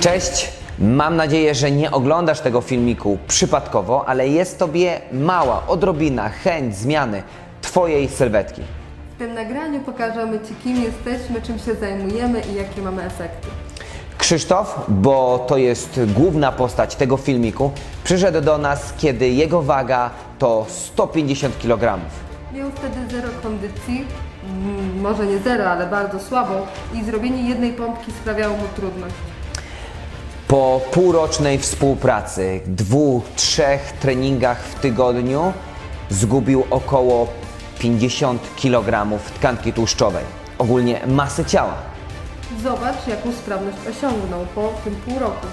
Cześć! Mam nadzieję, że nie oglądasz tego filmiku przypadkowo, ale jest Tobie mała odrobina chęć zmiany Twojej sylwetki. W tym nagraniu pokażemy Ci, kim jesteśmy, czym się zajmujemy i jakie mamy efekty. Krzysztof, bo to jest główna postać tego filmiku, przyszedł do nas, kiedy jego waga to 150 kg. Miał wtedy zero kondycji, mm, może nie zero, ale bardzo słabą i zrobienie jednej pompki sprawiało mu trudność. Po półrocznej współpracy, dwóch, trzech treningach w tygodniu zgubił około 50 kg tkanki tłuszczowej, ogólnie masy ciała. Zobacz, jaką sprawność osiągnął po tym pół roku.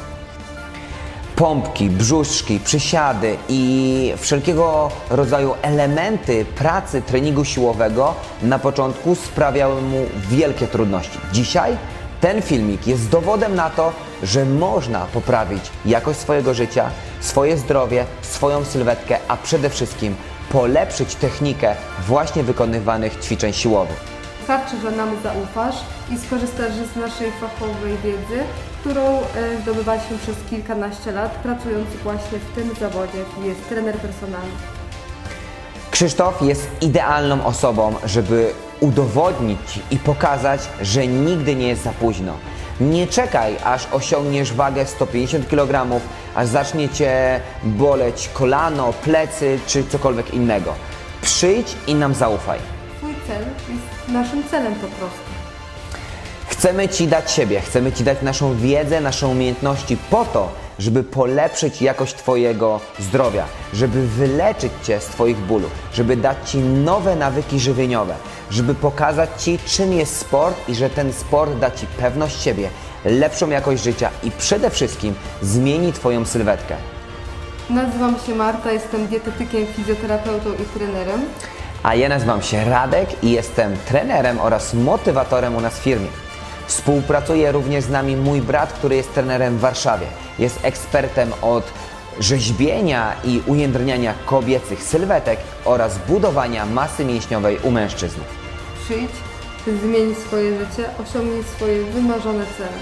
Pompki, brzuszki, przysiady i wszelkiego rodzaju elementy pracy treningu siłowego na początku sprawiały mu wielkie trudności. Dzisiaj ten filmik jest dowodem na to, że można poprawić jakość swojego życia, swoje zdrowie, swoją sylwetkę, a przede wszystkim polepszyć technikę właśnie wykonywanych ćwiczeń siłowych. Wystarczy, że nam zaufasz i skorzystasz z naszej fachowej wiedzy, którą e, zdobywaliśmy przez kilkanaście lat, pracując właśnie w tym zawodzie, jakim jest trener personalny. Krzysztof jest idealną osobą, żeby udowodnić i pokazać, że nigdy nie jest za późno. Nie czekaj, aż osiągniesz wagę 150 kg, aż zacznie Cię boleć kolano, plecy czy cokolwiek innego. Przyjdź i nam zaufaj. Twój cel jest naszym celem po prostu. Chcemy Ci dać siebie, chcemy Ci dać naszą wiedzę, nasze umiejętności po to, żeby polepszyć jakość Twojego zdrowia, żeby wyleczyć Cię z Twoich bólów, żeby dać Ci nowe nawyki żywieniowe, żeby pokazać Ci, czym jest sport i że ten sport da Ci pewność siebie, lepszą jakość życia i przede wszystkim zmieni Twoją sylwetkę. Nazywam się Marta, jestem dietetykiem, fizjoterapeutą i trenerem. A ja nazywam się Radek i jestem trenerem oraz motywatorem u nas w firmie. Współpracuje również z nami mój brat, który jest trenerem w Warszawie. Jest ekspertem od rzeźbienia i ujędrniania kobiecych sylwetek oraz budowania masy mięśniowej u mężczyzn. Przyjdź, zmień swoje życie, osiągnij swoje wymarzone cele.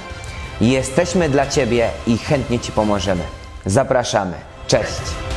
Jesteśmy dla Ciebie i chętnie Ci pomożemy. Zapraszamy. Cześć!